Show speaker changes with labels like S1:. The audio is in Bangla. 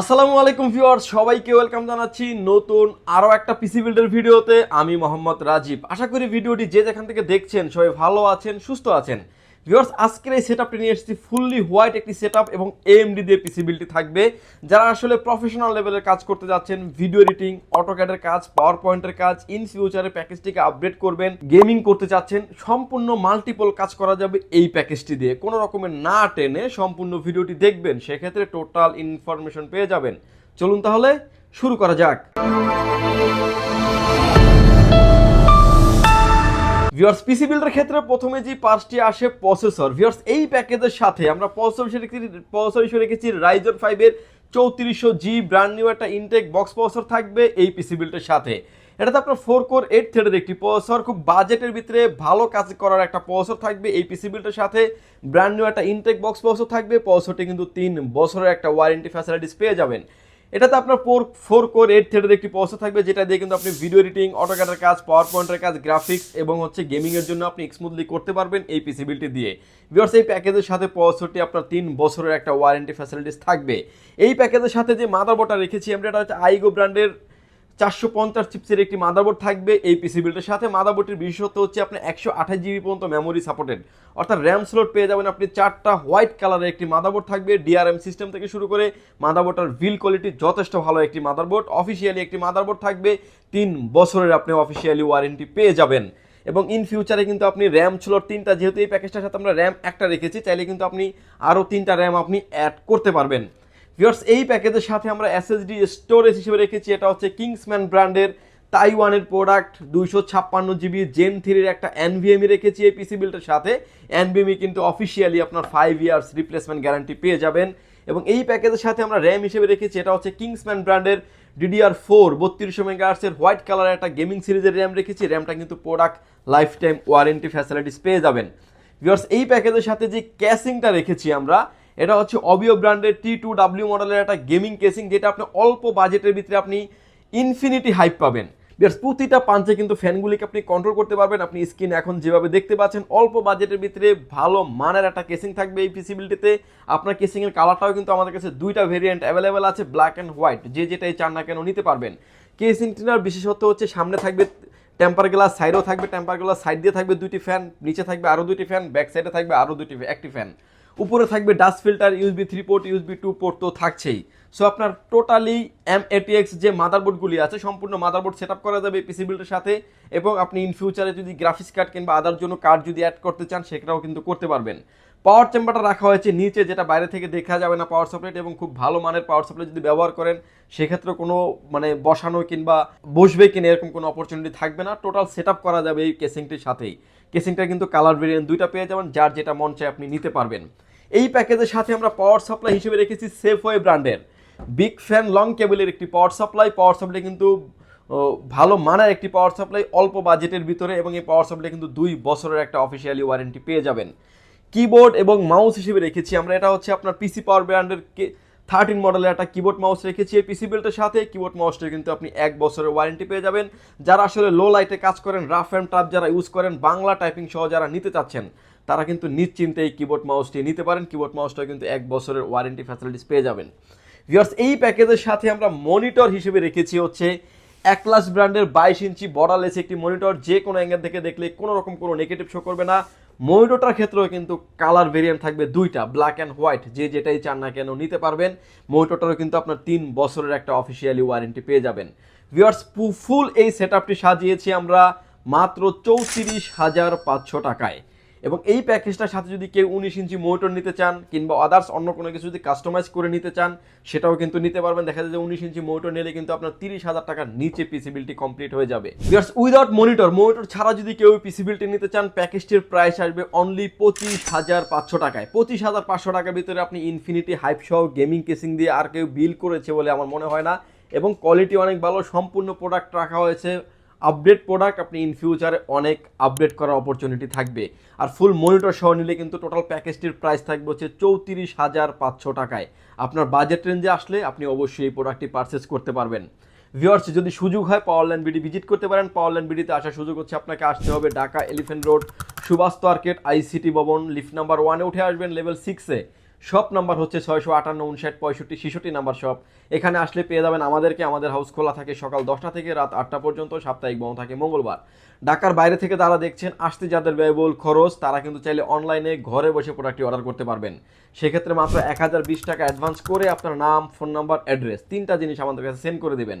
S1: আসসালামু আলাইকুম ভিউয়ার্স, সবাইকে ওয়েলকাম জানাচ্ছি নতুন আরও একটা পিসি বিল্ডের ভিডিওতে। আমি মোহাম্মদ রাজীব। আশা করি ভিডিওটি যে যেখান থেকে দেখছেন সবাই ভালো আছেন, সুস্থ আছেন। ভিউয়ার্স আজকের এই সেটআপটি নিয়ে এসেছি ফুললি হোয়াইট একটি সেটআপ এবং এএমডি দিয়ে পিসিবিলিটি থাকবে। যারা আসলে প্রফেশনাল লেভেলের কাজ করতে যাচ্ছেন ভিডিও এডিটিং অটোক্যাডের কাজ পাওয়ার পয়েন্টের কাজ ইন ফিউচারে প্যাকেজটিকে আপডেট করবেন গেমিং করতে চাচ্ছেন সম্পূর্ণ মাল্টিপল কাজ করা যাবে এই প্যাকেজটি দিয়ে। কোনো রকমের না টেনে সম্পূর্ণ ভিডিওটি দেখবেন, সেক্ষেত্রে টোটাল ইনফরমেশন পেয়ে যাবেন। চলুন তাহলে শুরু করা যাক। ভিউয়ার্স পিসি বিল্ডের ক্ষেত্রে প্রথমে যে পার্টসটি আসে প্রসেসর ভিউয়ার্স এই প্যাকেজের সাথে আমরা প্রসেসর হিসেবে প্রসেসর হিসেবে রেখেছি রাইজন ফাইভের চৌত্রিশশো জি ব্র্যান্ড নিউ একটা ইনটেক বক্স প্রসেসর থাকবে এই পিসি বিল্ডের সাথে। এটাতে আপনার ফোর কোর এইট থ্রেডের একটি প্রসেসর খুব বাজেটের ভিতরে ভালো কাজ করার একটা প্রসেসর থাকবে এই পিসি বিল্ডের সাথে। ব্র্যান্ড নিউ একটা ইনটেক বক্স প্রসেসর থাকবে প্রসেসরটি কিন্তু তিন বছরের একটা ওয়ারেন্টি ফ্যাসিলিটিস পেয়ে যাবেন। এটাতে আপনার ফোর ফোর কোর এইট থ্রেডের একটি প্রসেসর থাকবে, যেটা দিয়ে কিন্তু আপনি ভিডিও এডিটিং অটোকাটার কাজ পাওয়ার পয়েন্টের কাজ গ্রাফিক্স এবং হচ্ছে গেমিংয়ের জন্য আপনি স্মুথলি করতে পারবেন এই পিসিবিলিটি দিয়ে। ভিউয়ার্স এই প্যাকেজের সাথে প্রসেসরটি আপনার তিন বছরের একটা ওয়ারেন্টি ফ্যাসিলিটিস থাকবে। এই প্যাকেজের সাথে যে মাদারবোর্ডটা রেখেছি আমরা, এটা হচ্ছে আইগো ব্র্যান্ডের চারশো পঞ্চাশ চিপসের একটি মাদারবোর্ড থাকবে এই পিসি বিল্ডের সাথে। মাদারবোর্ডটির বিশেষত্ব হচ্ছে আপনি একশো আঠাশ জিবি পর্যন্ত মেমোরি সাপোর্টেড অর্থাৎ র্যাম স্লট পেয়ে যাবেন আপনি চারটা হোয়াইট কালারের একটি মাদারবোর্ড থাকবে ডিআরএম সিস্টেম থেকে শুরু করে মাদারবোর্ডটার বিল কোয়ালিটি যথেষ্ট ভালো একটি মাদারবোর্ড। অফিসিয়ালি একটি মাদারবোর্ড থাকবে, তিন বছরের আপনি অফিসিয়ালি ওয়ারেন্টি পেয়ে যাবেন। এবং ইন ফিউচারে কিন্তু আপনি র্যাম ছিল তিনটা, যেহেতু এই প্যাকেজটার সাথে আমরা র্যাম একটা রেখেছি, চাইলে কিন্তু আপনি আরও তিনটা র্যাম আপনি অ্যাড করতে পারবেন। ভিউয়ার্স এই প্যাকেজের সাথে আমরা এসএসডি স্টোরেজ হিসেবে রেখেছি। এটা হচ্ছে কিংসম্যান ব্র্যান্ডের তাইওয়ানের প্রোডাক্ট দুইশো ছাপ্পান্ন জিবি জেন থ্রির একটা এনভিএমই রেখেছি এই পিসি বিল্ডের সাথে। এনভিএমই কিন্তু অফিসিয়ালি আপনার ফাইভ ইয়ার্স রিপ্লেসমেন্ট গ্যারান্টি পেয়ে যাবেন। এবং এই প্যাকেজের সাথে আমরা র্যাম হিসেবে রেখেছি। এটা হচ্ছে কিংসম্যান ব্র্যান্ডের ডিডিআর ফোর বত্রিশশো মেগাহার্সের হোয়াইট কালারের একটা গেমিং সিরিজের র্যাম রেখেছি। র্যামটা কিন্তু product lifetime warranty facilities পেয়ে যাবেন। ভিউয়ার্স এই প্যাকেজের সাথে যে ক্যাসিংটা রেখেছি আমরা এটা হচ্ছে অবিও ব্র্যান্ডের টি টু ডাব্লিউ মডেলের একটা গেমিং কেসিং যেটা আপনি অল্প বাজেটের ভিতরে আপনি ইনফিনিটি হাইপ পাবেন। বিয়ার্স প্রতিটা পাঞ্চে কিন্তু ফ্যানগুলিকে আপনি কন্ট্রোল করতে পারবেন। আপনি স্ক্রিন এখন যেভাবে দেখতে পাচ্ছেন, অল্প বাজেটের ভিতরে ভালো মানের একটা কেসিং থাকবে এই পিসিবিলিটিতে আপনার কেসিংয়ের কালারটাও কিন্তু আমাদের কাছে দুইটা ভেরিয়েন্ট অ্যাভেলেবেল আছে ব্ল্যাক অ্যান্ড হোয়াইট যে যেটাই চান না কেন নিতে পারবেন। কেসিংটিনার বিশেষত্ব হচ্ছে সামনে থাকবে টেম্পার গ্লাস সাইডেও থাকবে টেম্পার গ্লাস সাইড দিয়ে থাকবে দুইটি ফ্যান নিচে থাকবে আরও দুইটি ফ্যান ব্যাক সাইডে থাকবে আরও দুটি একটি ফ্যান উপরে থাকবে dust filter USB three port USB two port তো থাকছেই। সো আপনার টোটালি এম এটিএক্স যে মাদারবোর্ডগুলি আছে, সম্পূর্ণ মাদারবোর্ড সেট আপ করা যাবে পিসি বিল্ডের সাথে, এবং আপনি ইন ফিউচারে যদি গ্রাফিক্স কার্ড কিংবা আদার জন্য কার্ড যদি অ্যাড করতে চান, সেটাও কিন্তু করতে পারবেন। পাওয়ার চেম্বারটা রাখা হয়েছে নিচে, যেটা বাইরে থেকে দেখা যাবে না পাওয়ার সাপ্লাই এবং খুব ভালো মানের পাওয়ার সাপ্লাই যদি ব্যবহার করেন সেক্ষেত্রে কোনো মানে বসানো কিংবা বসবে কিনা এরকম কোনো অপরচুনিটি থাকবে না। টোটাল সেট করা যাবে এই কেসিংটির সাথেই। কেসিংটা কিন্তু কালার ভেরিয়েন্ট দুইটা পেয়ে যাবেন, যার যেটা মন চায় আপনি নিতে পারবেন। এই প্যাকেজের সাথে আমরা পাওয়ার সাপ্লাই হিসেবে রেখেছি সেফওয়ে ব্র্যান্ডের বিগ ফ্যান লং কেবলের একটি পাওয়ার সাপ্লাই পাওয়ার সাপ্লাই কিন্তু ভালো মানের একটি পাওয়ার সাপ্লাই অল্প বাজেটের ভিতরে এবং এই পাওয়ার সাপ্লাই কিন্তু দুই বছরের একটা অফিসিয়ালি ওয়ারেন্টি পেয়ে যাবেন। কিবোর্ড এবং মাউস হিসেবে রেখেছি আমরা। এটা হচ্ছে আপনার পিসি পাওয়ার ব্র্যান্ডের থার্টিন মডেলের একটা কিবোর্ড মাউস রেখেছি। এই পিসি বেল্টের সাথে কিবোর্ড মাউসটা কিন্তু আপনি এক বছরের ওয়ারেন্টি পেয়ে যাবেন। যারা আসলে লো লাইটে কাজ করেন রাফ অ্যান্ড টাফ যারা ইউজ করেন, বাংলা টাইপিং সহ যারা নিতে চাচ্ছেন তারা কিন্তু নিশ্চিন্তে এই কিবোর্ড মাউসটি নিতে পারেন। কিবোর্ড মাউসটা কিন্তু এক বছরের ওয়ারেন্টি ফ্যাসিলিটিস পেয়ে যাবেন। ভিউয়ার্স এই প্যাকেজের সাথে আমরা মনিটর হিসেবে রেখেছি হচ্ছে একলাস ব্র্যান্ডের বাইশ ইঞ্চি বর্ডারলেস একটি মনিটর যে কোনো অ্যাঙ্গেল থেকে দেখলে কোনো রকম কোনো নেগেটিভ শো করবে না। মনিটরটার ক্ষেত্রেও কিন্তু কালার ভেরিয়েন্ট থাকবে দুইটা ব্ল্যাক অ্যান্ড হোয়াইট যে যেটাই চান না কেন নিতে পারবেন। মনিটরটারও কিন্তু আপনার তিন বছরের একটা অফিসিয়ালি ওয়ারেন্টি পেয়ে যাবেন। ভিউয়ার্স ফুল এই সেট সাজিয়েছি আমরা মাত্র চৌত্রিশ হাজার পাঁচশো টাকায়। এবং এই প্যাকেজটার সাথে যদি কেউ উনিশ ইঞ্চি মোটর নিতে চান কিংবা আদার্স অন্য কোনো কিছু যদি কাস্টমাইজ করে নিতে চান, সেটাও কিন্তু নিতে পারবেন। দেখা যায় যে উনিশ ইঞ্চি মোটর নিলে কিন্তু আপনার তিরিশ হাজার টাকার নিচে পিসিবিলিটি কমপ্লিট হয়ে যাবে। বিয়ার্স উইদাউট মনিটর মনিটর ছাড়া যদি কেউ পিসিবিলিটি নিতে চান প্যাকেজটির প্রাইস আসবে অনলি পঁচিশ হাজার পাঁচশো টাকায়। পঁচিশ হাজার পাঁচশো টাকার ভিতরে আপনি ইনফিনিটি হাইপ সহ গেমিং কেসিং দিয়ে আর কেউ বিল করেছে বলে আমার মনে হয় না। এবং কোয়ালিটি অনেক ভালো, সম্পূর্ণ প্রোডাক্ট রাখা হয়েছে। আপডেট প্রোডাক্ট আপনি ইন ফিউচারে অনেক আপডেট করার অপরচুনিটি থাকবে। আর ফুল মনিটর সহ নিলে কিন্তু টোটাল প্যাকেজটির প্রাইস থাকবে হচ্ছে চৌত্রিশ হাজার পাঁচশো টাকায়। আপনার বাজেট রেঞ্জে আসলে আপনি অবশ্যই এই প্রোডাক্টটি পারচেস করতে পারবেন। ভিওয়ার্স যদি সুযোগ হয় পাওয়ারল্যান্ড বিডি ভিজিট করতে পারেন। পাওয়ারল্যান্ড বিডিতে আসার সুযোগ হচ্ছে আপনাকে আসতে হবে Dhaka elephant road Subhash market ICT ভবন লিফট নাম্বার ওয়ানে উঠে আসবেন লেভেল সিক্সে শপ নাম্বার হচ্ছে ছয়শো আটান্ন, উনষাট, পঁয়ষট্টি, ছেষট্টি নাম্বার শপ। এখানে আসলে পেয়ে যাবেন আমাদেরকে, আমাদের হাউস খোলা থাকে সকাল দশটা থেকে রাত আটটা পর্যন্ত, সাপ্তাহিক বন্ধ থাকে মঙ্গলবার। ঢাকার বাইরে থেকে তারা দেখছেন, আসতে যাদের ব্যয়বহুল খরচ, তারা কিন্তু চাইলে অনলাইনে ঘরে বসে প্রোডাক্টটি অর্ডার করতে পারবেন। সেক্ষেত্রে মাত্র এক হাজার বিশ টাকা অ্যাডভান্স করে আপনার নাম ফোন নাম্বার অ্যাড্রেস তিনটা জিনিস আমাদের কাছে সেন্ড করে দেবেন।